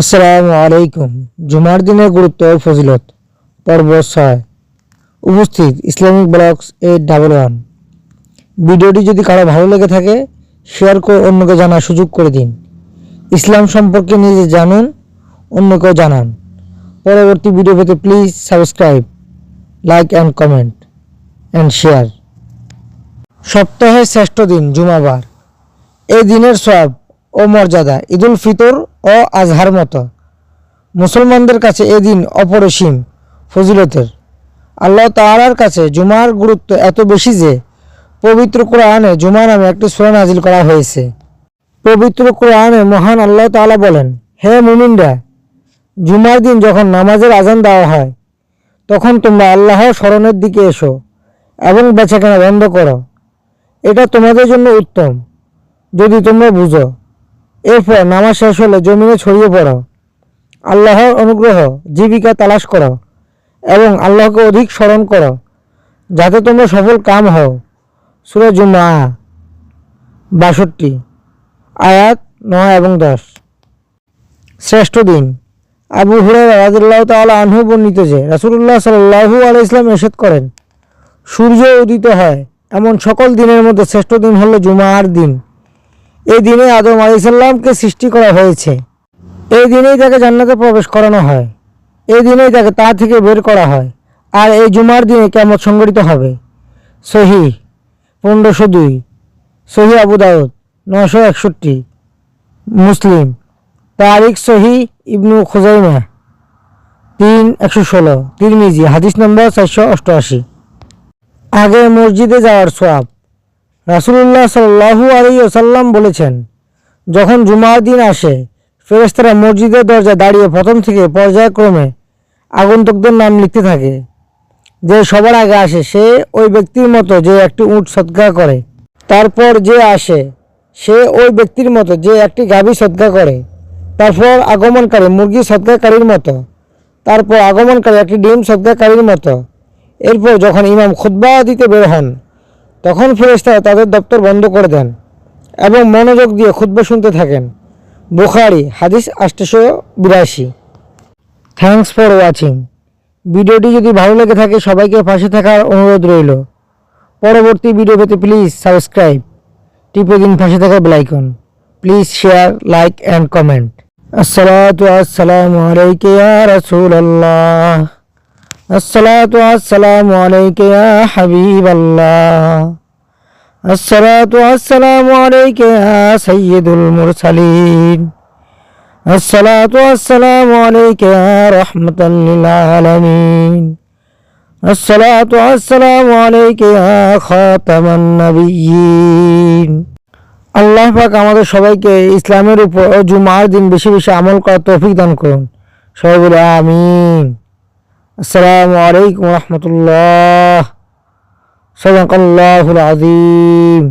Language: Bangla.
আসসালামু আলাইকুম। জুমার দিনের গুরুত্ব ও ফজিলত। পর্ব ছয়। উপস্থিত Islamic blogs eight double one ভিডিওটি যদি কারও ভালো লেগে থাকে শেয়ার করে অন্যকে জানার সুযোগ করে দিন। ইসলাম সম্পর্কে নিজে জানুন, অন্যকেও জানান। পরবর্তী ভিডিও পেতে please subscribe like and comment and share সপ্তাহের শ্রেষ্ঠ দিন জুমাবার। এই দিনের সব ও মর্যাদা, ঈদুল ফিতর ও আজহার মতো। মুসলমানদের কাছে এই দিন অপরিসীম ফজিলতের। আল্লাহ তাআলার কাছে জুমার গুরুত্ব এত বেশি যে, পবিত্র কোরআনে জুমা নামে একটি সূরা নাজিল করা হয়েছে। পবিত্র কোরআনে মহান আল্লাহ তাআলা বলেন, হে মুমিনরা, জুমার দিন যখন নামাজের আজান দেওয়া হয়, তখন তোমরা আল্লাহর স্মরণের দিকে এসো এবং বেচাকেনা বন্ধ করো। এটা তোমাদের জন্য উত্তম। যদি তোমরা বুঝো এরপর নামাজ শেষ হলে জমিনে ছড়িয়ে পড়ো। আল্লাহর অনুগ্রহ জীবিকা তালাশ করো এবং আল্লাহকে অধিক স্মরণ করো, যাতে তোমরা সফল কাম হও। সুরে জুমা বাষট্টি, আয়াত নয় এবং দশ। শ্রেষ্ঠ দিন। আবু হুরায়রা রাদিয়াল্লাহু তাআলা আনহু বর্ণিত যে, রাসূলুল্লাহ সাল্লাল্লাহু আলাইহি ইসলাম এরশাদ করেন, সূর্য উদিত হয় এমন সকল দিনের মধ্যে শ্রেষ্ঠ দিন হলো জুমার দিন। এই দিনে আদম আলাইসাল্লামকে সৃষ্টি করা হয়েছে। এই দিনেই তাকে জান্নাতে প্রবেশ করানো হয়। এই দিনেই তাকে তা থেকে বের করা হয়। আর এই জুমার দিনে কেমন সংগঠিত হবে। সহি পনেরোশো দুই। সহি আবু দাউদ নশো একষট্টি। মুসলিম। তারিখ সহি ইবনু খোজাইমা তিন একশো ষোলো। তিরমিজি, হাদিস নম্বর চারশো অষ্টআশি। আগে মসজিদে যাওয়ার সোয়াব। রাসুলুল্লাহ সাল্লাহু আলী ওসাল্লাম বলেছেন, যখন জুমার দিন আসে ফেরেস্তারা মসজিদের দরজায় দাঁড়িয়ে প্রথম থেকে পর্যায়ক্রমে আগন্তুকদের নাম লিখতে থাকে। যে সবার আগে আসে, সে ওই ব্যক্তির মতো যে একটি উট সৎকার করে। তারপর যে আসে, সে ওই ব্যক্তির মতো যে একটি গাভী সৎকার করে। তারপর আগমনকারী মুরগি সৎকারকারীর মতো। তারপর আগমনকারী একটি ডিম সৎকারকারীর মতো। এরপর যখন ইমাম খুতবা দিতে বের হন তখন ফেরেশতারা তাদের দপ্তর বন্ধ করে দেন এবং মনোযোগ দিয়ে খুতবা শুনতে থাকেন। বুখারি, হাদিস আষ্টশো বিরাশি। থ্যাঙ্কস ফর ওয়াচিং ভিডিওটি যদি ভালো লেগে থাকে সবাইকে পাশে থাকার অনুরোধ রইল। পরবর্তী ভিডিও পেতে প্লিজ সাবস্ক্রাইব টিপে দিন পাশে থাকা bell icon please share like and comment আসসালাতু আসসালামু আলাইকা রাসূলুল্লাহ। আসসালাতু আসসালামু আলাইকা হাবিবাল্লাহ। আসসালাতু আসসালামু আলাইকা ইয়া সাইয়্যিদুল মুরসালিন। আসসালাতু আসসালামু আলাইকা ইয়া রাহমাতাল লিল আলামিন। আসসালাতু ইয়া খাতামান নাবিয়্যিন। আল্লাহ পাক আমাদের সবাইকে ইসলামের উপর জুমার দিন বেশি বেশি আমল করার তৌফিক দান করুন। সবাই বলে আমিন। আসসালামু আলাইকুম রহমতুল্লাহ সদাকাল্লাহুল আজিম